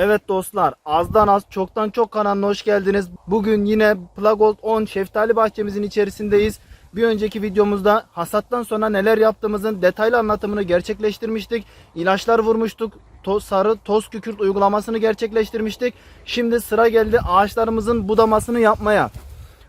Evet dostlar azdan az çoktan çok kanalına hoş geldiniz. Bugün yine Plagold 10 şeftali bahçemizin içerisindeyiz. Bir önceki videomuzda hasattan sonra neler yaptığımızın detaylı anlatımını gerçekleştirmiştik. İlaçlar vurmuştuk. Toz, sarı toz kükürt uygulamasını gerçekleştirmiştik. Şimdi sıra geldi ağaçlarımızın budamasını yapmaya.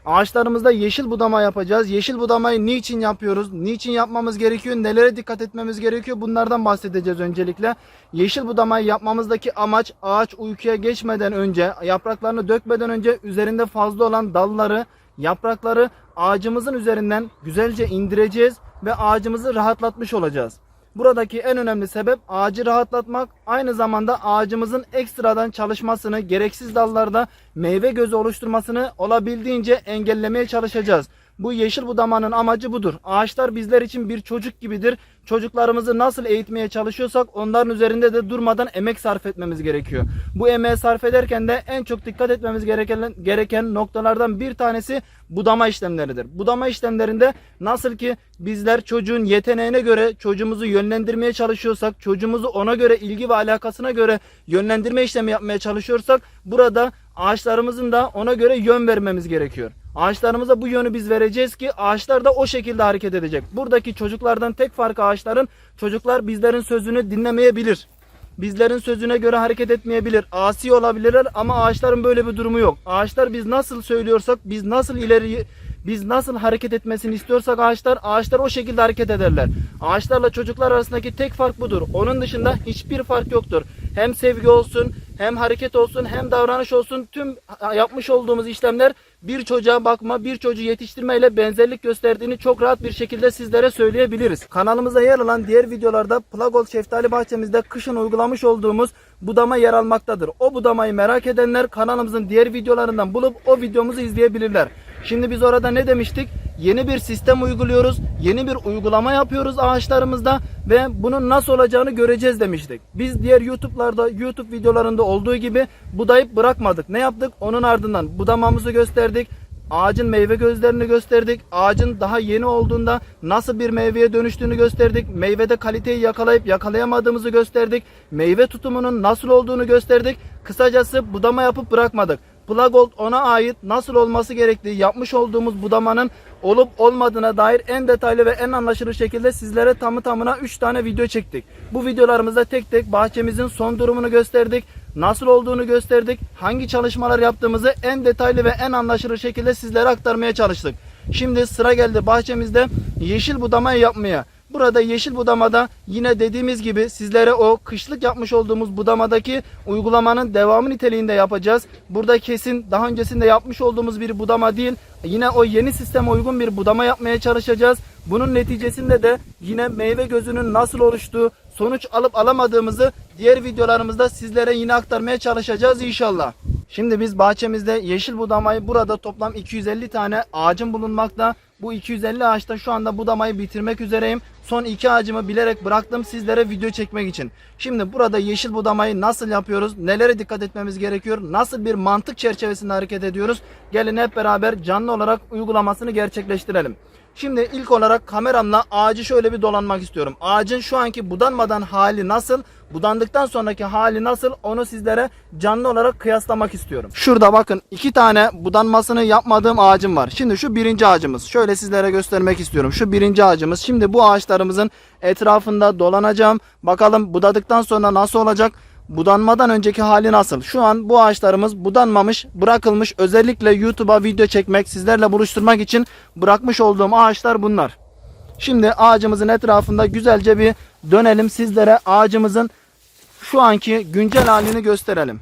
Ağaçlarımızda yeşil budama yapacağız. Yeşil budamayı niçin yapıyoruz? Niçin yapmamız gerekiyor? Nelere dikkat etmemiz gerekiyor? Bunlardan bahsedeceğiz öncelikle. Yeşil budamayı yapmamızdaki amaç ağaç uykuya geçmeden önce, yapraklarını dökmeden önce üzerinde fazla olan dalları, yaprakları ağacımızın üzerinden güzelce indireceğiz ve ağacımızı rahatlatmış olacağız. Buradaki en önemli sebep ağacı rahatlatmak, aynı zamanda ağacımızın ekstradan çalışmasını, gereksiz dallarda meyve gözü oluşturmasını olabildiğince engellemeye çalışacağız. Bu yeşil budamanın amacı budur. Ağaçlar bizler için bir çocuk gibidir. Çocuklarımızı nasıl eğitmeye çalışıyorsak onların üzerinde de durmadan emek sarf etmemiz gerekiyor. Bu emeği sarf ederken de en çok dikkat etmemiz gereken, gereken noktalardan bir tanesi budama işlemleridir. Budama işlemlerinde nasıl ki bizler çocuğun yeteneğine göre çocuğumuzu yönlendirmeye çalışıyorsak, çocuğumuzu ona göre ilgi ve alakasına göre yönlendirme işlemi yapmaya çalışıyorsak burada ağaçlarımızın da ona göre yön vermemiz gerekiyor. Ağaçlarımıza bu yönü biz vereceğiz ki ağaçlar da o şekilde hareket edecek. Buradaki çocuklardan tek farkı ağaçların çocuklar bizlerin sözünü dinlemeyebilir. Bizlerin sözüne göre hareket etmeyebilir. Asi olabilirler ama ağaçların böyle bir durumu yok. Ağaçlar biz nasıl söylüyorsak, biz nasıl ileri biz nasıl hareket etmesini istiyorsak ağaçlar, ağaçlar o şekilde hareket ederler. Ağaçlarla çocuklar arasındaki tek fark budur. Onun dışında hiçbir fark yoktur. Hem sevgi olsun, hem hareket olsun, hem davranış olsun tüm yapmış olduğumuz işlemler bir çocuğa bakma, bir çocuğu yetiştirme ile benzerlik gösterdiğini çok rahat bir şekilde sizlere söyleyebiliriz. Kanalımıza yer alan diğer videolarda Plagol Şeftali Bahçemizde kışın uygulamış olduğumuz budama yer almaktadır. O budamayı merak edenler kanalımızın diğer videolarından bulup o videomuzu izleyebilirler. Şimdi biz orada ne demiştik? Yeni bir sistem uyguluyoruz. Yeni bir uygulama yapıyoruz ağaçlarımızda ve bunun nasıl olacağını göreceğiz demiştik. Biz diğer YouTube'larda, YouTube videolarında olduğu gibi budayıp bırakmadık. Ne yaptık? Onun ardından budamamızı gösterdik. Ağacın meyve gözlerini gösterdik. Ağacın daha yeni olduğunda nasıl bir meyveye dönüştüğünü gösterdik. Meyvede kaliteyi yakalayıp yakalayamadığımızı gösterdik. Meyve tutumunun nasıl olduğunu gösterdik. Kısacası budama yapıp bırakmadık. Plagold ona ait nasıl olması gerektiği yapmış olduğumuz budamanın olup olmadığına dair en detaylı ve en anlaşılır şekilde sizlere tamı tamına 3 tane video çektik. Bu videolarımızda tek tek bahçemizin son durumunu gösterdik. Nasıl olduğunu gösterdik. Hangi çalışmalar yaptığımızı en detaylı ve en anlaşılır şekilde sizlere aktarmaya çalıştık. Şimdi sıra geldi bahçemizde yeşil budamayı yapmaya. Burada yeşil budamada yine dediğimiz gibi sizlere o kışlık yapmış olduğumuz budamadaki uygulamanın devamı niteliğinde yapacağız. Burada kesin daha öncesinde yapmış olduğumuz bir budama değil. Yine o yeni sisteme uygun bir budama yapmaya çalışacağız. Bunun neticesinde de yine meyve gözünün nasıl oluştuğu, sonuç alıp alamadığımızı diğer videolarımızda sizlere yine aktarmaya çalışacağız inşallah. Şimdi biz bahçemizde yeşil budamayı burada toplam 250 tane ağacın bulunmakta. Bu 250 ağaçta şu anda budamayı bitirmek üzereyim. Son iki ağacımı bilerek bıraktım sizlere video çekmek için. Şimdi burada yeşil budamayı nasıl yapıyoruz? Nelere dikkat etmemiz gerekiyor? Nasıl bir mantık çerçevesinde hareket ediyoruz? Gelin hep beraber canlı olarak uygulamasını gerçekleştirelim. Şimdi ilk olarak kameramla ağacı şöyle bir dolanmak istiyorum. Ağacın şu anki budanmadan hali nasıl? Budandıktan sonraki hali nasıl? Onu sizlere canlı olarak kıyaslamak istiyorum. Şurada bakın iki tane budanmasını yapmadığım ağacım var. Şimdi şu birinci ağacımız. Şöyle sizlere göstermek istiyorum. Şu birinci ağacımız. Şimdi bu ağaçlarımızın etrafında dolanacağım. Bakalım budadıktan sonra nasıl olacak? Budanmadan önceki hali nasıl? Şu an bu ağaçlarımız budanmamış, bırakılmış. Özellikle YouTube'a video çekmek, sizlerle buluşturmak için bırakmış olduğum ağaçlar bunlar. Şimdi ağacımızın etrafında güzelce bir dönelim sizlere ağacımızın şu anki güncel halini gösterelim.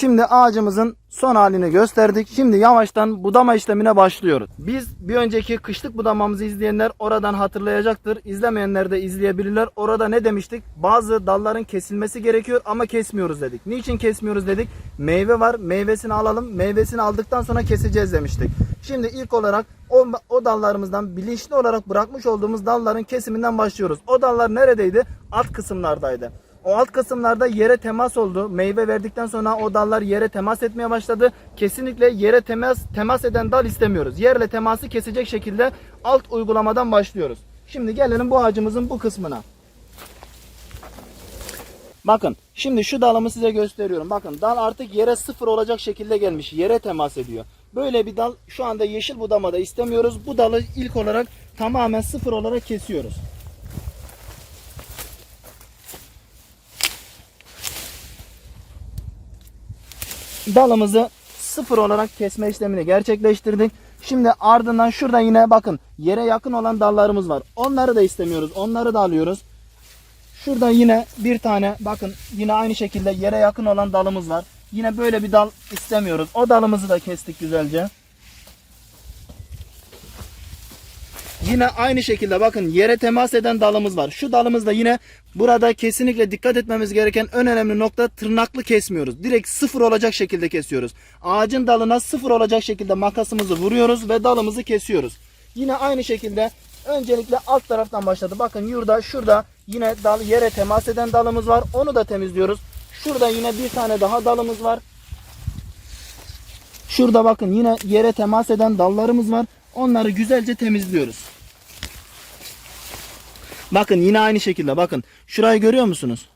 Şimdi ağacımızın son halini gösterdik. Şimdi yavaştan budama işlemine başlıyoruz. Biz bir önceki kışlık budamamızı izleyenler oradan hatırlayacaktır. İzlemeyenler de izleyebilirler. Orada ne demiştik? Bazı dalların kesilmesi gerekiyor ama kesmiyoruz dedik. Niçin kesmiyoruz dedik? Meyve var. Meyvesini alalım. Meyvesini aldıktan sonra keseceğiz demiştik. Şimdi ilk olarak o, o dallarımızdan bilinçli olarak bırakmış olduğumuz dalların kesiminden başlıyoruz. O dallar neredeydi? Alt kısımlardaydı. O alt kısımlarda yere temas oldu. Meyve verdikten sonra o dallar yere temas etmeye başladı. Kesinlikle yere temas temas eden dal istemiyoruz. Yerle teması kesecek şekilde alt uygulamadan başlıyoruz. Şimdi gelelim bu ağacımızın bu kısmına. Bakın şimdi şu dalımı size gösteriyorum. Bakın dal artık yere sıfır olacak şekilde gelmiş. Yere temas ediyor. Böyle bir dal şu anda yeşil budamada istemiyoruz. Bu dalı ilk olarak tamamen sıfır olarak kesiyoruz. Dalımızı sıfır olarak kesme işlemini gerçekleştirdik. Şimdi ardından şurada yine bakın yere yakın olan dallarımız var. Onları da istemiyoruz. Onları da alıyoruz. Şurada yine bir tane bakın yine aynı şekilde yere yakın olan dalımız var. Yine böyle bir dal istemiyoruz. O dalımızı da kestik güzelce. Yine aynı şekilde bakın yere temas eden dalımız var. Şu dalımızda yine burada kesinlikle dikkat etmemiz gereken en önemli nokta tırnaklı kesmiyoruz. Direkt sıfır olacak şekilde kesiyoruz. Ağacın dalına sıfır olacak şekilde makasımızı vuruyoruz ve dalımızı kesiyoruz. Yine aynı şekilde öncelikle alt taraftan başladı. Bakın yurda şurada yine dal yere temas eden dalımız var. Onu da temizliyoruz. Şurada yine bir tane daha dalımız var. Şurada bakın yine yere temas eden dallarımız var. Onları güzelce temizliyoruz. Bakın yine aynı şekilde bakın. Şurayı görüyor musunuz?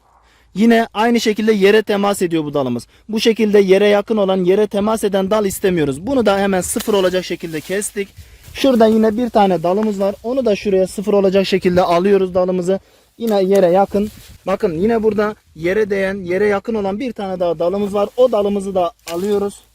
Yine aynı şekilde yere temas ediyor bu dalımız. Bu şekilde yere yakın olan yere temas eden dal istemiyoruz. Bunu da hemen sıfır olacak şekilde kestik. Şurada yine bir tane dalımız var. Onu da şuraya sıfır olacak şekilde alıyoruz dalımızı. Yine yere yakın. Bakın yine burada yere değen, yere yakın olan bir tane daha dalımız var. O dalımızı da alıyoruz.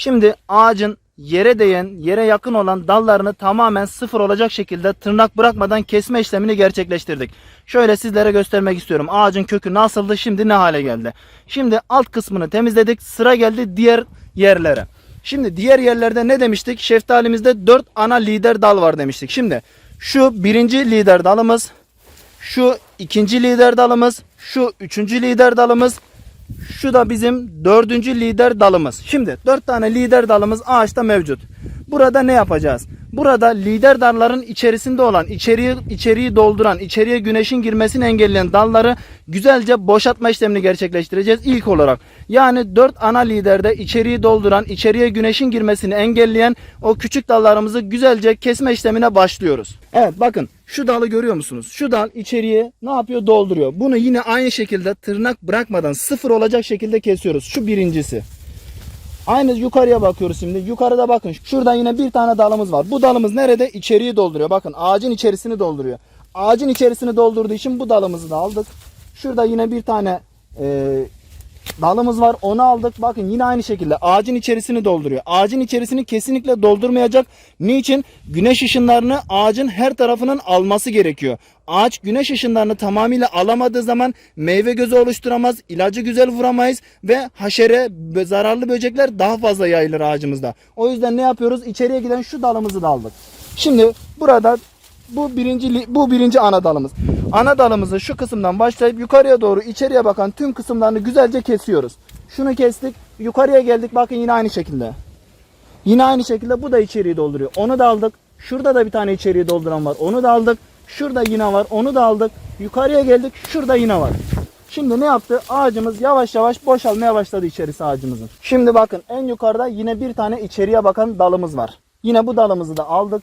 Şimdi ağacın yere değen, yere yakın olan dallarını tamamen sıfır olacak şekilde tırnak bırakmadan kesme işlemini gerçekleştirdik. Şöyle sizlere göstermek istiyorum. Ağacın kökü nasıldı, şimdi ne hale geldi. Şimdi alt kısmını temizledik. Sıra geldi diğer yerlere. Şimdi diğer yerlerde ne demiştik? Şeftalimizde 4 ana lider dal var demiştik. Şimdi şu birinci lider dalımız, şu ikinci lider dalımız, şu üçüncü lider dalımız, şu da bizim dördüncü lider dalımız. Şimdi dört tane lider dalımız ağaçta mevcut. Burada ne yapacağız? Burada lider dalların içerisinde olan, içeriği, içeriği dolduran, içeriye güneşin girmesini engelleyen dalları güzelce boşaltma işlemini gerçekleştireceğiz ilk olarak. Yani dört ana liderde içeriği dolduran, içeriye güneşin girmesini engelleyen o küçük dallarımızı güzelce kesme işlemine başlıyoruz. Evet bakın şu dalı görüyor musunuz? Şu dal içeriye ne yapıyor? Dolduruyor. Bunu yine aynı şekilde tırnak bırakmadan sıfır olacak şekilde kesiyoruz. Şu birincisi. Aynı yukarıya bakıyoruz şimdi. Yukarıda bakın. Şurada yine bir tane dalımız var. Bu dalımız nerede? İçeriği dolduruyor. Bakın ağacın içerisini dolduruyor. Ağacın içerisini doldurduğu için bu dalımızı da aldık. Şurada yine bir tane e, dalımız var. Onu aldık. Bakın yine aynı şekilde ağacın içerisini dolduruyor. Ağacın içerisini kesinlikle doldurmayacak. Niçin? Güneş ışınlarını ağacın her tarafının alması gerekiyor. Ağaç güneş ışınlarını tamamıyla alamadığı zaman meyve gözü oluşturamaz, ilacı güzel vuramayız ve haşere, zararlı böcekler daha fazla yayılır ağacımızda. O yüzden ne yapıyoruz? İçeriye giden şu dalımızı da aldık. Şimdi burada bu birinci bu birinci ana dalımız. Ana dalımızı şu kısımdan başlayıp yukarıya doğru içeriye bakan tüm kısımlarını güzelce kesiyoruz. Şunu kestik. Yukarıya geldik. Bakın yine aynı şekilde. Yine aynı şekilde bu da içeriği dolduruyor. Onu da aldık. Şurada da bir tane içeriği dolduran var. Onu da aldık. Şurada yine var. Onu da aldık. Yukarıya geldik. Şurada yine var. Şimdi ne yaptı? Ağacımız yavaş yavaş boşalmaya başladı içerisi ağacımızın. Şimdi bakın en yukarıda yine bir tane içeriye bakan dalımız var. Yine bu dalımızı da aldık.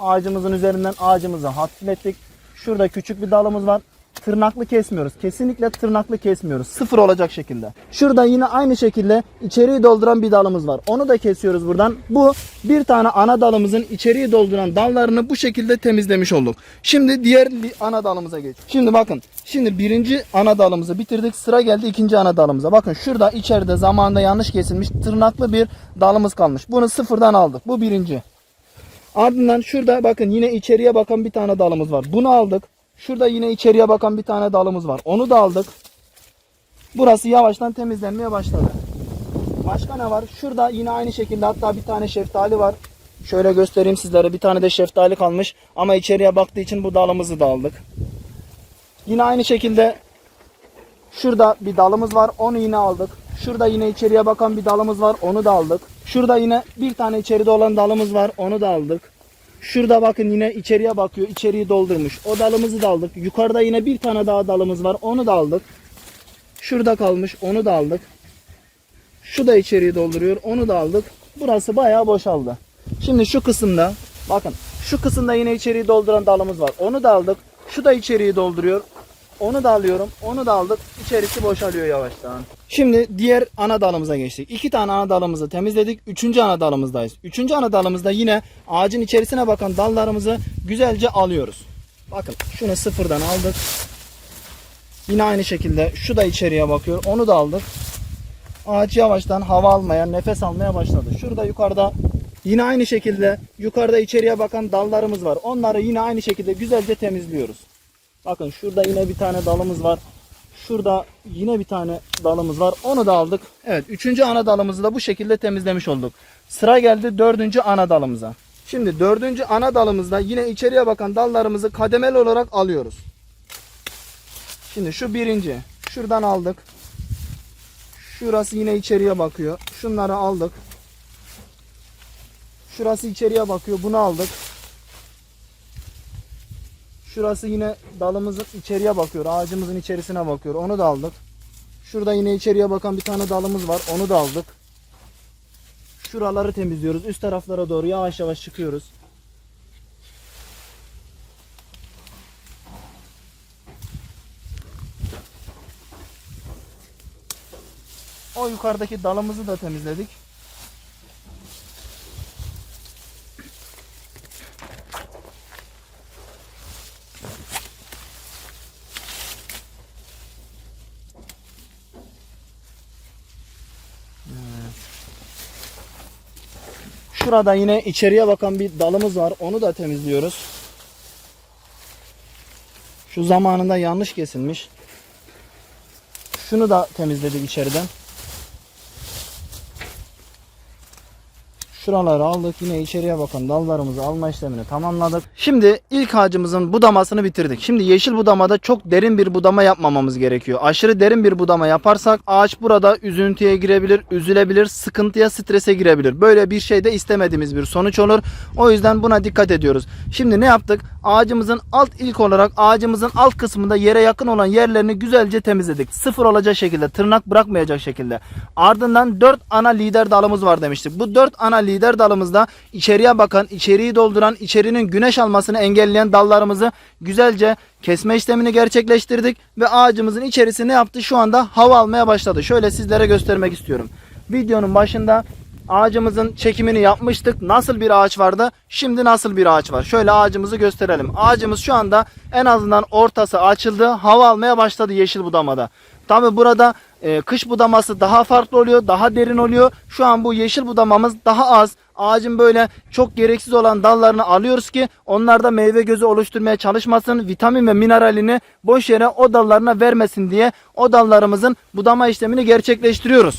Ağacımızın üzerinden ağacımızı hafiflettik. Şurada küçük bir dalımız var. Tırnaklı kesmiyoruz. Kesinlikle tırnaklı kesmiyoruz. Sıfır olacak şekilde. Şurada yine aynı şekilde içeriği dolduran bir dalımız var. Onu da kesiyoruz buradan. Bu bir tane ana dalımızın içeriği dolduran dallarını bu şekilde temizlemiş olduk. Şimdi diğer li- ana dalımıza geç. Şimdi bakın. Şimdi birinci ana dalımızı bitirdik. Sıra geldi ikinci ana dalımıza. Bakın şurada içeride zamanında yanlış kesilmiş tırnaklı bir dalımız kalmış. Bunu sıfırdan aldık. Bu birinci. Ardından şurada bakın yine içeriye bakan bir tane dalımız var. Bunu aldık. Şurada yine içeriye bakan bir tane dalımız var. Onu da aldık. Burası yavaştan temizlenmeye başladı. Başka ne var? Şurada yine aynı şekilde hatta bir tane şeftali var. Şöyle göstereyim sizlere. Bir tane de şeftali kalmış. Ama içeriye baktığı için bu dalımızı da aldık. Yine aynı şekilde şurada bir dalımız var. Onu yine aldık. Şurada yine içeriye bakan bir dalımız var. Onu da aldık. Şurada yine bir tane içeride olan dalımız var. Onu da aldık. Şurada bakın yine içeriye bakıyor. İçeriği doldurmuş. O dalımızı da aldık. Yukarıda yine bir tane daha dalımız var. Onu da aldık. Şurada kalmış. Onu da aldık. Şu da içeriği dolduruyor. Onu da aldık. Burası bayağı boşaldı. Şimdi şu kısımda bakın şu kısımda yine içeriği dolduran dalımız var. Onu da aldık. Şu da içeriği dolduruyor. Onu da alıyorum. Onu da aldık. İçerisi boşalıyor yavaştan. Şimdi diğer ana dalımıza geçtik. İki tane ana dalımızı temizledik. Üçüncü ana dalımızdayız. Üçüncü ana dalımızda yine ağacın içerisine bakan dallarımızı güzelce alıyoruz. Bakın şunu sıfırdan aldık. Yine aynı şekilde şu da içeriye bakıyor. Onu da aldık. Ağaç yavaştan hava almaya, nefes almaya başladı. Şurada yukarıda yine aynı şekilde yukarıda içeriye bakan dallarımız var. Onları yine aynı şekilde güzelce temizliyoruz. Bakın şurada yine bir tane dalımız var. Şurada yine bir tane dalımız var. Onu da aldık. Evet üçüncü ana dalımızı da bu şekilde temizlemiş olduk. Sıra geldi dördüncü ana dalımıza. Şimdi dördüncü ana dalımızda yine içeriye bakan dallarımızı kademeli olarak alıyoruz. Şimdi şu birinci. Şuradan aldık. Şurası yine içeriye bakıyor. Şunları aldık. Şurası içeriye bakıyor. Bunu aldık. Şurası yine dalımızın içeriye bakıyor. Ağacımızın içerisine bakıyor. Onu da aldık. Şurada yine içeriye bakan bir tane dalımız var. Onu da aldık. Şuraları temizliyoruz. Üst taraflara doğru yavaş yavaş çıkıyoruz. O yukarıdaki dalımızı da temizledik. Şurada yine içeriye bakan bir dalımız var. Onu da temizliyoruz. Şu zamanında yanlış kesilmiş. Şunu da temizledik içeriden. Şuraları aldık. Yine içeriye bakan dallarımızı alma işlemini tamamladık. Şimdi ilk ağacımızın budamasını bitirdik. Şimdi yeşil budamada çok derin bir budama yapmamamız gerekiyor. Aşırı derin bir budama yaparsak ağaç burada üzüntüye girebilir, üzülebilir, sıkıntıya, strese girebilir. Böyle bir şey de istemediğimiz bir sonuç olur. O yüzden buna dikkat ediyoruz. Şimdi ne yaptık? Ağacımızın alt ilk olarak ağacımızın alt kısmında yere yakın olan yerlerini güzelce temizledik. Sıfır olacak şekilde, tırnak bırakmayacak şekilde. Ardından 4 ana lider dalımız var demiştik. Bu 4 ana lider dalımızda içeriye bakan, içeriği dolduran, içerinin güneş almasını engelleyen dallarımızı güzelce kesme işlemini gerçekleştirdik ve ağacımızın içerisi ne yaptı? Şu anda hava almaya başladı. Şöyle sizlere göstermek istiyorum. Videonun başında ağacımızın çekimini yapmıştık. Nasıl bir ağaç vardı? Şimdi nasıl bir ağaç var? Şöyle ağacımızı gösterelim. Ağacımız şu anda en azından ortası açıldı. Hava almaya başladı yeşil budamada. Tabi burada e, kış budaması daha farklı oluyor, daha derin oluyor. Şu an bu yeşil budamamız daha az. Ağacın böyle çok gereksiz olan dallarını alıyoruz ki onlar da meyve gözü oluşturmaya çalışmasın. Vitamin ve mineralini boş yere o dallarına vermesin diye o dallarımızın budama işlemini gerçekleştiriyoruz.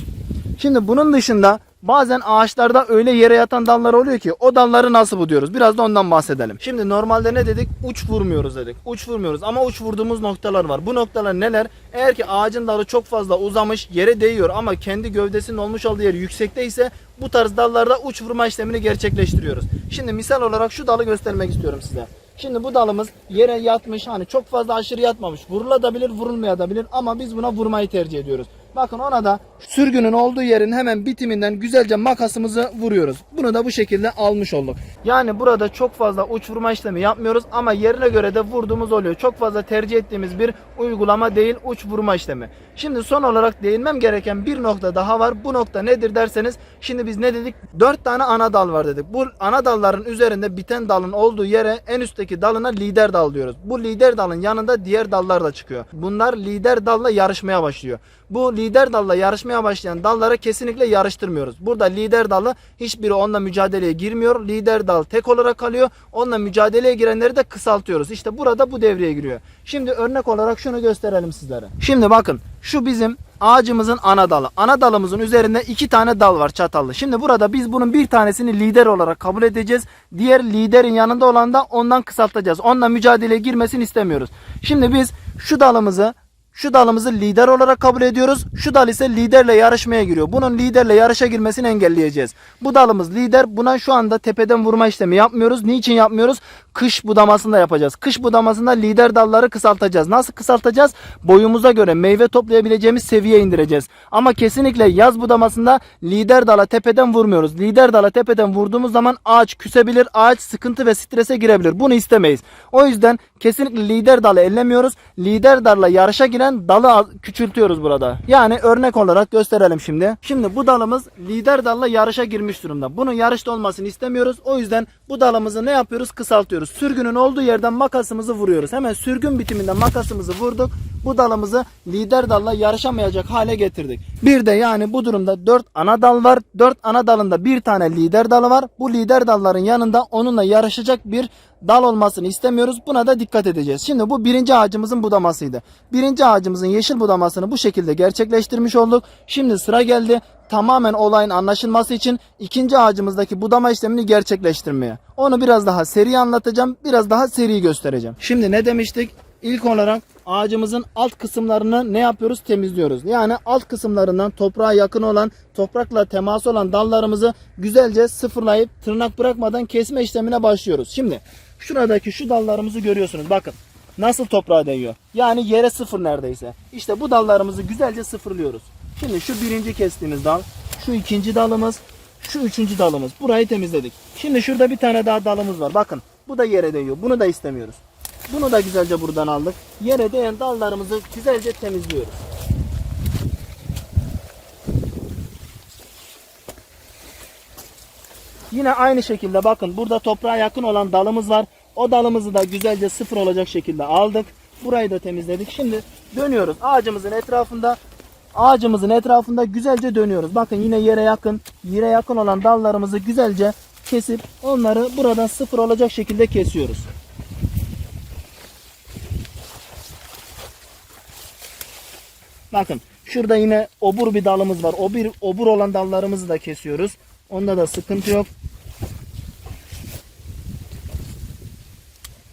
Şimdi bunun dışında bazen ağaçlarda öyle yere yatan dallar oluyor ki o dalları nasıl buduyoruz? Biraz da ondan bahsedelim. Şimdi normalde ne dedik? Uç vurmuyoruz dedik. Uç vurmuyoruz ama uç vurduğumuz noktalar var. Bu noktalar neler? Eğer ki ağacın dalı çok fazla uzamış yere değiyor ama kendi gövdesinin olmuş olduğu yer yüksekte ise bu tarz dallarda uç vurma işlemini gerçekleştiriyoruz. Şimdi misal olarak şu dalı göstermek istiyorum size. Şimdi bu dalımız yere yatmış hani çok fazla aşırı yatmamış. Vurulabilir vurulmayabilir ama biz buna vurmayı tercih ediyoruz. Bakın ona da sürgünün olduğu yerin hemen bitiminden güzelce makasımızı vuruyoruz. Bunu da bu şekilde almış olduk. Yani burada çok fazla uç vurma işlemi yapmıyoruz ama yerine göre de vurduğumuz oluyor. Çok fazla tercih ettiğimiz bir uygulama değil uç vurma işlemi. Şimdi son olarak değinmem gereken bir nokta daha var. Bu nokta nedir derseniz şimdi biz ne dedik? 4 tane ana dal var dedik. Bu ana dalların üzerinde biten dalın olduğu yere en üstteki dalına lider dal diyoruz. Bu lider dalın yanında diğer dallar da çıkıyor. Bunlar lider dalla yarışmaya başlıyor. Bu lider dalla yarışmaya başlayan dallara kesinlikle yarıştırmıyoruz. Burada lider dalı hiçbiri onunla mücadeleye girmiyor. Lider dal tek olarak kalıyor. Onunla mücadeleye girenleri de kısaltıyoruz. İşte burada bu devreye giriyor. Şimdi örnek olarak şunu gösterelim sizlere. Şimdi bakın şu bizim ağacımızın ana dalı. Ana dalımızın üzerinde iki tane dal var çatallı. Şimdi burada biz bunun bir tanesini lider olarak kabul edeceğiz. Diğer liderin yanında olan da ondan kısaltacağız. Onunla mücadeleye girmesini istemiyoruz. Şimdi biz şu dalımızı şu dalımızı lider olarak kabul ediyoruz. Şu dal ise liderle yarışmaya giriyor. Bunun liderle yarışa girmesini engelleyeceğiz. Bu dalımız lider. Buna şu anda tepeden vurma işlemi yapmıyoruz. Niçin yapmıyoruz? Kış budamasında yapacağız. Kış budamasında lider dalları kısaltacağız. Nasıl kısaltacağız? Boyumuza göre meyve toplayabileceğimiz seviyeye indireceğiz. Ama kesinlikle yaz budamasında lider dala tepeden vurmuyoruz. Lider dala tepeden vurduğumuz zaman ağaç küsebilir. Ağaç sıkıntı ve strese girebilir. Bunu istemeyiz. O yüzden kesinlikle lider dalı ellemiyoruz. Lider dalla yarışa giren dalı az- küçültüyoruz burada. Yani örnek olarak gösterelim şimdi. Şimdi bu dalımız lider dalla yarışa girmiş durumda. Bunun yarışta olmasını istemiyoruz. O yüzden bu dalımızı ne yapıyoruz? Kısaltıyoruz. Sürgünün olduğu yerden makasımızı vuruyoruz. Hemen sürgün bitiminde makasımızı vurduk. Bu dalımızı lider dalla yarışamayacak hale getirdik. Bir de yani bu durumda 4 ana dal var. 4 ana dalında bir tane lider dalı var. Bu lider dalların yanında onunla yarışacak bir dal olmasını istemiyoruz. Buna da dikkat edeceğiz. Şimdi bu birinci ağacımızın budamasıydı. Birinci ağacımızın yeşil budamasını bu şekilde gerçekleştirmiş olduk. Şimdi sıra geldi tamamen olayın anlaşılması için ikinci ağacımızdaki budama işlemini gerçekleştirmeye. Onu biraz daha seri anlatacağım. Biraz daha seri göstereceğim. Şimdi ne demiştik? İlk olarak ağacımızın alt kısımlarını ne yapıyoruz? Temizliyoruz. Yani alt kısımlarından toprağa yakın olan, toprakla teması olan dallarımızı güzelce sıfırlayıp tırnak bırakmadan kesme işlemine başlıyoruz. Şimdi şuradaki şu dallarımızı görüyorsunuz. Bakın nasıl toprağa değiyor. Yani yere sıfır neredeyse. İşte bu dallarımızı güzelce sıfırlıyoruz. Şimdi şu birinci kestiğimiz dal, şu ikinci dalımız, şu üçüncü dalımız. Burayı temizledik. Şimdi şurada bir tane daha dalımız var. Bakın bu da yere değiyor. Bunu da istemiyoruz. Bunu da güzelce buradan aldık. Yere değen dallarımızı güzelce temizliyoruz. Yine aynı şekilde bakın burada toprağa yakın olan dalımız var. O dalımızı da güzelce sıfır olacak şekilde aldık. Burayı da temizledik. Şimdi dönüyoruz. Ağacımızın etrafında ağacımızın etrafında güzelce dönüyoruz. Bakın yine yere yakın, yere yakın olan dallarımızı güzelce kesip onları buradan sıfır olacak şekilde kesiyoruz. Bakın şurada yine obur bir dalımız var. O bir obur olan dallarımızı da kesiyoruz. Onda da sıkıntı yok.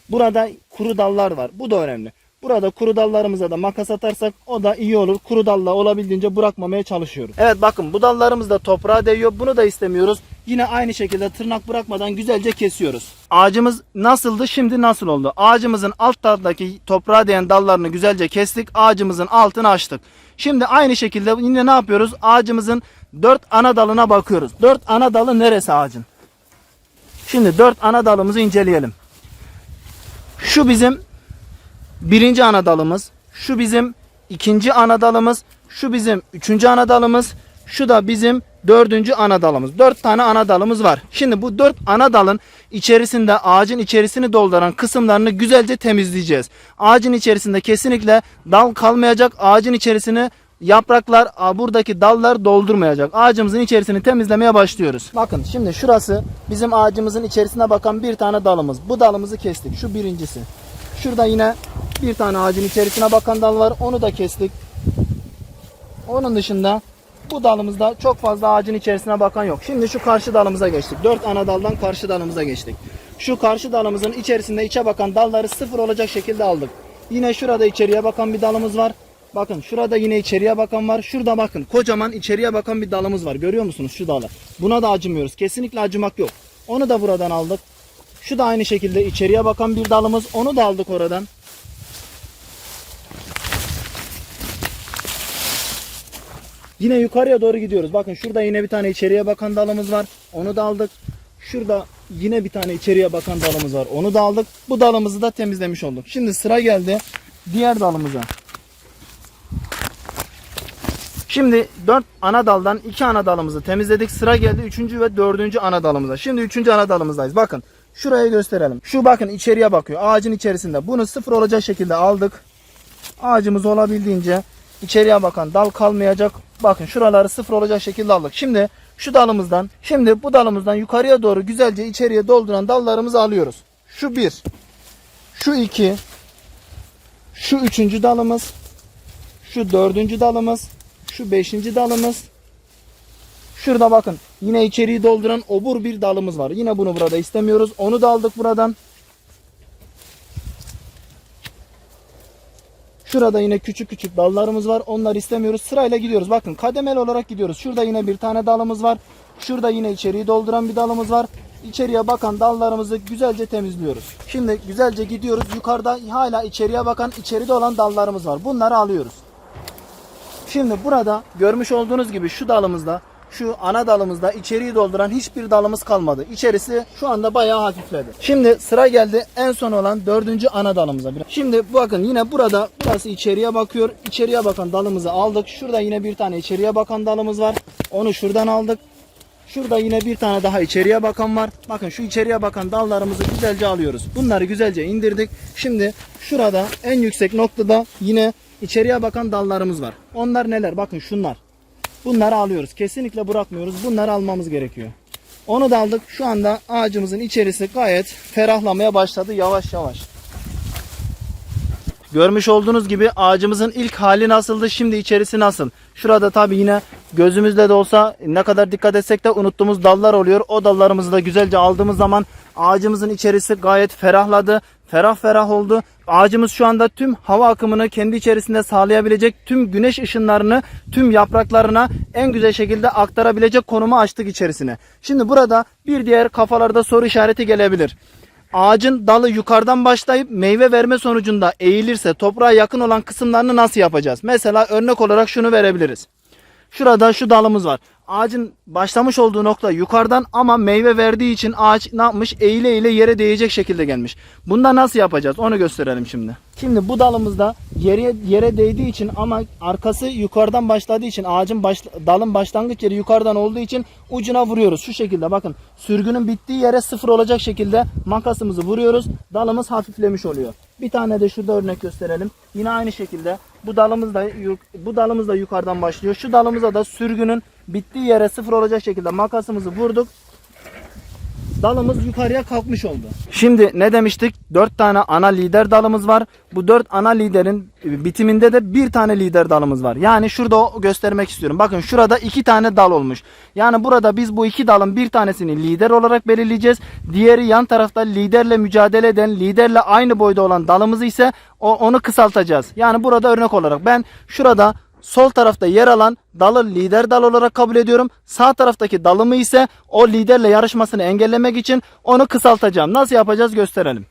Burada kuru dallar var. Bu da önemli. Burada kuru dallarımıza da makas atarsak o da iyi olur. Kuru dalla olabildiğince bırakmamaya çalışıyoruz. Evet bakın bu dallarımız da toprağa değiyor. Bunu da istemiyoruz. Yine aynı şekilde tırnak bırakmadan güzelce kesiyoruz. Ağacımız nasıldı şimdi nasıl oldu? Ağacımızın alt taraftaki toprağa değen dallarını güzelce kestik. Ağacımızın altını açtık. Şimdi aynı şekilde yine ne yapıyoruz? Ağacımızın dört ana dalına bakıyoruz. Dört ana dalı neresi ağacın? Şimdi dört ana dalımızı inceleyelim. Şu bizim birinci ana dalımız. Şu bizim ikinci ana dalımız. Şu bizim üçüncü ana dalımız. Şu da bizim dördüncü ana dalımız. Dört tane ana dalımız var. Şimdi bu dört ana dalın içerisinde ağacın içerisini dolduran kısımlarını güzelce temizleyeceğiz. Ağacın içerisinde kesinlikle dal kalmayacak. Ağacın içerisini yapraklar, buradaki dallar doldurmayacak. Ağacımızın içerisini temizlemeye başlıyoruz. Bakın şimdi şurası bizim ağacımızın içerisine bakan bir tane dalımız. Bu dalımızı kestik. Şu birincisi. Şurada yine bir tane ağacın içerisine bakan dal var. Onu da kestik. Onun dışında bu dalımızda çok fazla ağacın içerisine bakan yok. Şimdi şu karşı dalımıza geçtik. Dört ana daldan karşı dalımıza geçtik. Şu karşı dalımızın içerisinde içe bakan dalları sıfır olacak şekilde aldık. Yine şurada içeriye bakan bir dalımız var. Bakın şurada yine içeriye bakan var. Şurada bakın kocaman içeriye bakan bir dalımız var. Görüyor musunuz şu dalı? Buna da acımıyoruz. Kesinlikle acımak yok. Onu da buradan aldık. Şu da aynı şekilde içeriye bakan bir dalımız. Onu da aldık oradan. Yine yukarıya doğru gidiyoruz. Bakın şurada yine bir tane içeriye bakan dalımız var. Onu da aldık. Şurada yine bir tane içeriye bakan dalımız var. Onu da aldık. Bu dalımızı da temizlemiş olduk. Şimdi sıra geldi diğer dalımıza. Şimdi 4 ana daldan 2 ana dalımızı temizledik. Sıra geldi 3. ve 4. ana dalımıza. Şimdi 3. ana dalımızdayız. Bakın şurayı gösterelim. Şu bakın içeriye bakıyor. Ağacın içerisinde. Bunu sıfır olacak şekilde aldık. Ağacımız olabildiğince içeriye bakan dal kalmayacak. Bakın şuraları sıfır olacak şekilde aldık. Şimdi şu dalımızdan, şimdi bu dalımızdan yukarıya doğru güzelce içeriye dolduran dallarımızı alıyoruz. Şu bir, şu iki, şu üçüncü dalımız, şu dördüncü dalımız, şu beşinci dalımız. Şurada bakın yine içeriği dolduran obur bir dalımız var. Yine bunu burada istemiyoruz. Onu da aldık buradan. Şurada yine küçük küçük dallarımız var. Onları istemiyoruz. Sırayla gidiyoruz. Bakın kademeli olarak gidiyoruz. Şurada yine bir tane dalımız var. Şurada yine içeriği dolduran bir dalımız var. İçeriye bakan dallarımızı güzelce temizliyoruz. Şimdi güzelce gidiyoruz. Yukarıda hala içeriye bakan içeride olan dallarımız var. Bunları alıyoruz. Şimdi burada görmüş olduğunuz gibi şu dalımızda şu ana dalımızda içeriği dolduran hiçbir dalımız kalmadı. İçerisi şu anda bayağı hafifledi. Şimdi sıra geldi en son olan dördüncü ana dalımıza. Şimdi bakın yine burada burası içeriye bakıyor. İçeriye bakan dalımızı aldık. Şurada yine bir tane içeriye bakan dalımız var. Onu şuradan aldık. Şurada yine bir tane daha içeriye bakan var. Bakın şu içeriye bakan dallarımızı güzelce alıyoruz. Bunları güzelce indirdik. Şimdi şurada en yüksek noktada yine içeriye bakan dallarımız var. Onlar neler? Bakın şunlar. Bunları alıyoruz. Kesinlikle bırakmıyoruz. Bunları almamız gerekiyor. Onu da aldık. Şu anda ağacımızın içerisi gayet ferahlamaya başladı yavaş yavaş. Görmüş olduğunuz gibi ağacımızın ilk hali nasıldı, şimdi içerisi nasıl? Şurada tabi yine gözümüzle de olsa ne kadar dikkat etsek de unuttuğumuz dallar oluyor. O dallarımızı da güzelce aldığımız zaman ağacımızın içerisi gayet ferahladı. Ferah ferah oldu. Ağacımız şu anda tüm hava akımını kendi içerisinde sağlayabilecek, tüm güneş ışınlarını tüm yapraklarına en güzel şekilde aktarabilecek konuma açtık içerisine. Şimdi burada bir diğer kafalarda soru işareti gelebilir ağacın dalı yukarıdan başlayıp meyve verme sonucunda eğilirse toprağa yakın olan kısımlarını nasıl yapacağız? Mesela örnek olarak şunu verebiliriz. Şurada şu dalımız var. Ağacın başlamış olduğu nokta yukarıdan ama meyve verdiği için ağaç ne yapmış? Eğile eğile yere değecek şekilde gelmiş. Bunda nasıl yapacağız? Onu gösterelim şimdi. Şimdi bu dalımızda yere yere değdiği için ama arkası yukarıdan başladığı için ağacın baş, dalın başlangıç yeri yukarıdan olduğu için ucuna vuruyoruz. Şu şekilde bakın sürgünün bittiği yere sıfır olacak şekilde makasımızı vuruyoruz. Dalımız hafiflemiş oluyor. Bir tane de şurada örnek gösterelim. Yine aynı şekilde bu dalımız da bu dalımız da yukarıdan başlıyor. Şu dalımıza da sürgünün bittiği yere sıfır olacak şekilde makasımızı vurduk. Dalımız yukarıya kalkmış oldu. Şimdi ne demiştik? 4 tane ana lider dalımız var. Bu 4 ana liderin bitiminde de bir tane lider dalımız var. Yani şurada göstermek istiyorum. Bakın şurada iki tane dal olmuş. Yani burada biz bu iki dalın bir tanesini lider olarak belirleyeceğiz. Diğeri yan tarafta liderle mücadele eden, liderle aynı boyda olan dalımızı ise onu kısaltacağız. Yani burada örnek olarak ben şurada sol tarafta yer alan dalı lider dal olarak kabul ediyorum. Sağ taraftaki dalımı ise o liderle yarışmasını engellemek için onu kısaltacağım. Nasıl yapacağız gösterelim.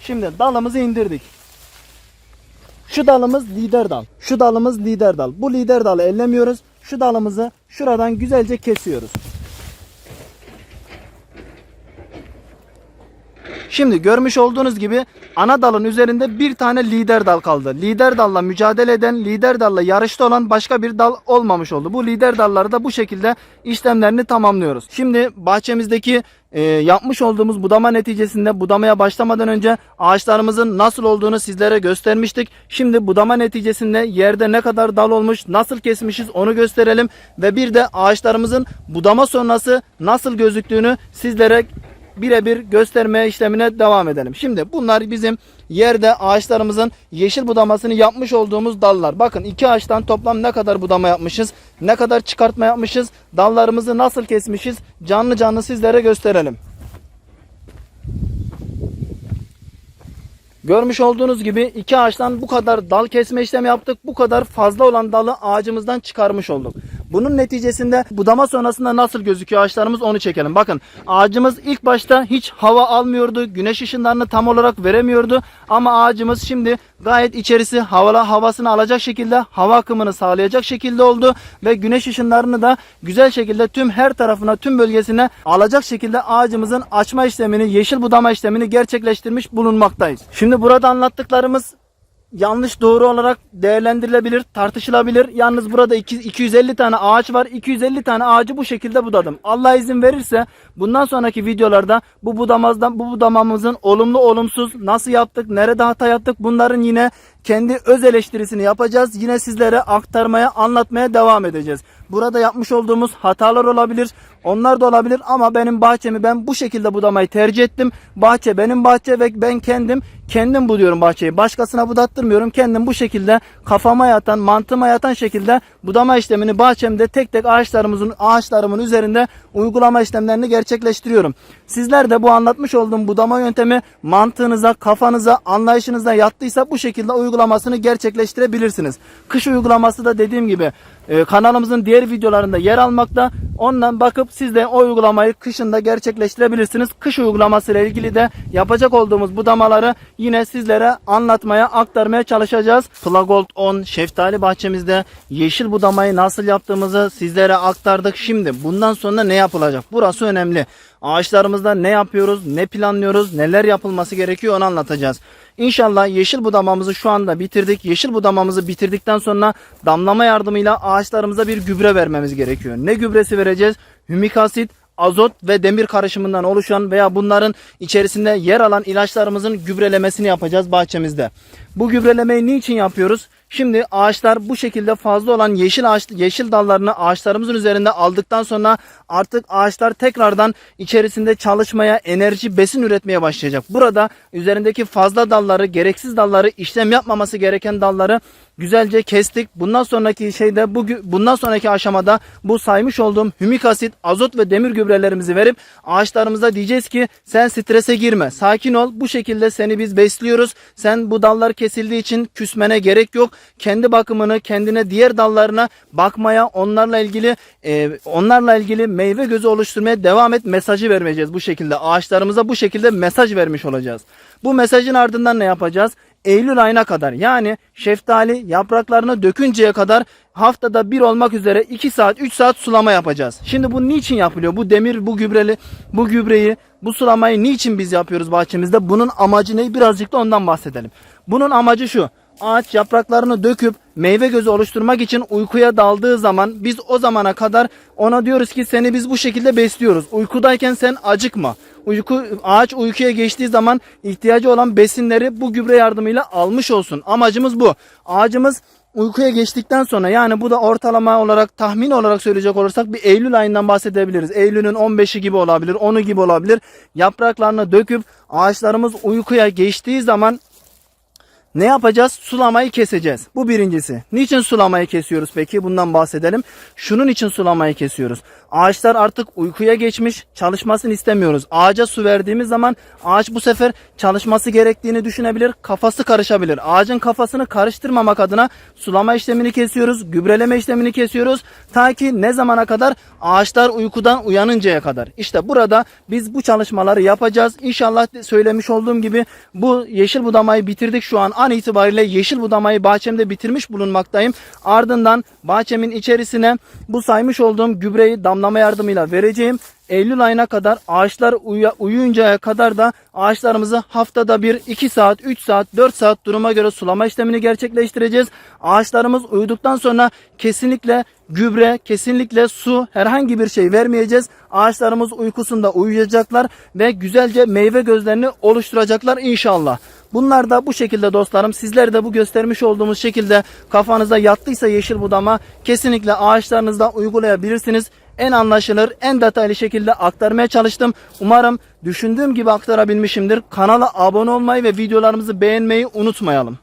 Şimdi dalımızı indirdik. Şu dalımız lider dal. Şu dalımız lider dal. Bu lider dalı ellemiyoruz. Şu dalımızı şuradan güzelce kesiyoruz. Şimdi görmüş olduğunuz gibi ana dalın üzerinde bir tane lider dal kaldı. Lider dalla mücadele eden, lider dalla yarışta olan başka bir dal olmamış oldu. Bu lider dalları da bu şekilde işlemlerini tamamlıyoruz. Şimdi bahçemizdeki e, yapmış olduğumuz budama neticesinde budamaya başlamadan önce ağaçlarımızın nasıl olduğunu sizlere göstermiştik. Şimdi budama neticesinde yerde ne kadar dal olmuş, nasıl kesmişiz onu gösterelim ve bir de ağaçlarımızın budama sonrası nasıl gözüktüğünü sizlere birebir göstermeye işlemine devam edelim. Şimdi bunlar bizim yerde ağaçlarımızın yeşil budamasını yapmış olduğumuz dallar. Bakın iki ağaçtan toplam ne kadar budama yapmışız, ne kadar çıkartma yapmışız, dallarımızı nasıl kesmişiz canlı canlı sizlere gösterelim. Görmüş olduğunuz gibi iki ağaçtan bu kadar dal kesme işlemi yaptık. Bu kadar fazla olan dalı ağacımızdan çıkarmış olduk. Bunun neticesinde budama sonrasında nasıl gözüküyor ağaçlarımız onu çekelim. Bakın ağacımız ilk başta hiç hava almıyordu. Güneş ışınlarını tam olarak veremiyordu. Ama ağacımız şimdi gayet içerisi havalı havasını alacak şekilde hava akımını sağlayacak şekilde oldu. Ve güneş ışınlarını da güzel şekilde tüm her tarafına tüm bölgesine alacak şekilde ağacımızın açma işlemini yeşil budama işlemini gerçekleştirmiş bulunmaktayız. Şimdi burada anlattıklarımız yanlış doğru olarak değerlendirilebilir, tartışılabilir. Yalnız burada iki- 250 tane ağaç var. 250 tane ağacı bu şekilde budadım. Allah izin verirse bundan sonraki videolarda bu budamazdan bu budamamızın olumlu olumsuz nasıl yaptık, nerede hata yaptık bunların yine kendi öz eleştirisini yapacağız. Yine sizlere aktarmaya, anlatmaya devam edeceğiz. Burada yapmış olduğumuz hatalar olabilir. Onlar da olabilir ama benim bahçemi ben bu şekilde budamayı tercih ettim. Bahçe benim bahçe ve ben kendim kendim buduyorum bahçeyi. Başkasına budattırmıyorum. Kendim bu şekilde kafama yatan, mantığıma yatan şekilde budama işlemini bahçemde tek tek ağaçlarımızın ağaçlarımın üzerinde uygulama işlemlerini gerçekleştiriyorum. Sizler de bu anlatmış olduğum budama yöntemi mantığınıza, kafanıza, anlayışınıza yattıysa bu şekilde uygulamasını gerçekleştirebilirsiniz. Kış uygulaması da dediğim gibi e, kanalımızın diğer videolarında yer almakta. Ondan bakıp siz de o uygulamayı kışında gerçekleştirebilirsiniz. Kış uygulaması ile ilgili de yapacak olduğumuz budamaları yine sizlere anlatmaya, aktarmaya çalışacağız. Plagold 10 şeftali bahçemizde yeşil budamayı nasıl yaptığımızı sizlere aktardık. Şimdi bundan sonra ne yapılacak? Burası önemli. Ağaçlarımızda ne yapıyoruz, ne planlıyoruz, neler yapılması gerekiyor onu anlatacağız. İnşallah yeşil budamamızı şu anda bitirdik. Yeşil budamamızı bitirdikten sonra damlama yardımıyla ağaçlarımıza bir gübre vermemiz gerekiyor. Ne gübresi vereceğiz? Hümik asit, azot ve demir karışımından oluşan veya bunların içerisinde yer alan ilaçlarımızın gübrelemesini yapacağız bahçemizde. Bu gübrelemeyi niçin yapıyoruz? Şimdi ağaçlar bu şekilde fazla olan yeşil ağaç, yeşil dallarını ağaçlarımızın üzerinde aldıktan sonra artık ağaçlar tekrardan içerisinde çalışmaya, enerji, besin üretmeye başlayacak. Burada üzerindeki fazla dalları, gereksiz dalları, işlem yapmaması gereken dalları güzelce kestik. Bundan sonraki şeyde bu bundan sonraki aşamada bu saymış olduğum hümik asit, azot ve demir gübrelerimizi verip ağaçlarımıza diyeceğiz ki sen strese girme. Sakin ol. Bu şekilde seni biz besliyoruz. Sen bu dallar kesildiği için küsmene gerek yok. Kendi bakımını, kendine diğer dallarına bakmaya, onlarla ilgili e, onlarla ilgili meyve gözü oluşturmaya devam et mesajı vermeyeceğiz bu şekilde. Ağaçlarımıza bu şekilde mesaj vermiş olacağız. Bu mesajın ardından ne yapacağız? Eylül ayına kadar yani şeftali yapraklarını dökünceye kadar haftada bir olmak üzere 2 saat 3 saat sulama yapacağız. Şimdi bu niçin yapılıyor? Bu demir bu gübreli bu gübreyi bu sulamayı niçin biz yapıyoruz bahçemizde? Bunun amacı ne? Birazcık da ondan bahsedelim. Bunun amacı şu. Ağaç yapraklarını döküp meyve gözü oluşturmak için uykuya daldığı zaman biz o zamana kadar ona diyoruz ki seni biz bu şekilde besliyoruz. Uykudayken sen acıkma. Uyku ağaç uykuya geçtiği zaman ihtiyacı olan besinleri bu gübre yardımıyla almış olsun. Amacımız bu. Ağacımız uykuya geçtikten sonra yani bu da ortalama olarak tahmin olarak söyleyecek olursak bir Eylül ayından bahsedebiliriz. Eylül'ün 15'i gibi olabilir, 10'u gibi olabilir. Yapraklarını döküp ağaçlarımız uykuya geçtiği zaman ne yapacağız? Sulamayı keseceğiz. Bu birincisi. Niçin sulamayı kesiyoruz peki? Bundan bahsedelim. Şunun için sulamayı kesiyoruz. Ağaçlar artık uykuya geçmiş. Çalışmasını istemiyoruz. Ağaca su verdiğimiz zaman ağaç bu sefer çalışması gerektiğini düşünebilir. Kafası karışabilir. Ağacın kafasını karıştırmamak adına sulama işlemini kesiyoruz. Gübreleme işlemini kesiyoruz. Ta ki ne zamana kadar? Ağaçlar uykudan uyanıncaya kadar. İşte burada biz bu çalışmaları yapacağız. İnşallah söylemiş olduğum gibi bu yeşil budamayı bitirdik şu an. An itibariyle yeşil budamayı bahçemde bitirmiş bulunmaktayım. Ardından bahçemin içerisine bu saymış olduğum gübreyi damlama yardımıyla vereceğim. Eylül ayına kadar ağaçlar uya, uyuyuncaya kadar da ağaçlarımızı haftada bir 2 saat, 3 saat, 4 saat duruma göre sulama işlemini gerçekleştireceğiz. Ağaçlarımız uyuduktan sonra kesinlikle gübre, kesinlikle su herhangi bir şey vermeyeceğiz. Ağaçlarımız uykusunda uyuyacaklar ve güzelce meyve gözlerini oluşturacaklar inşallah. Bunlar da bu şekilde dostlarım. Sizler de bu göstermiş olduğumuz şekilde kafanıza yattıysa yeşil budama kesinlikle ağaçlarınızda uygulayabilirsiniz. En anlaşılır, en detaylı şekilde aktarmaya çalıştım. Umarım düşündüğüm gibi aktarabilmişimdir. Kanala abone olmayı ve videolarımızı beğenmeyi unutmayalım.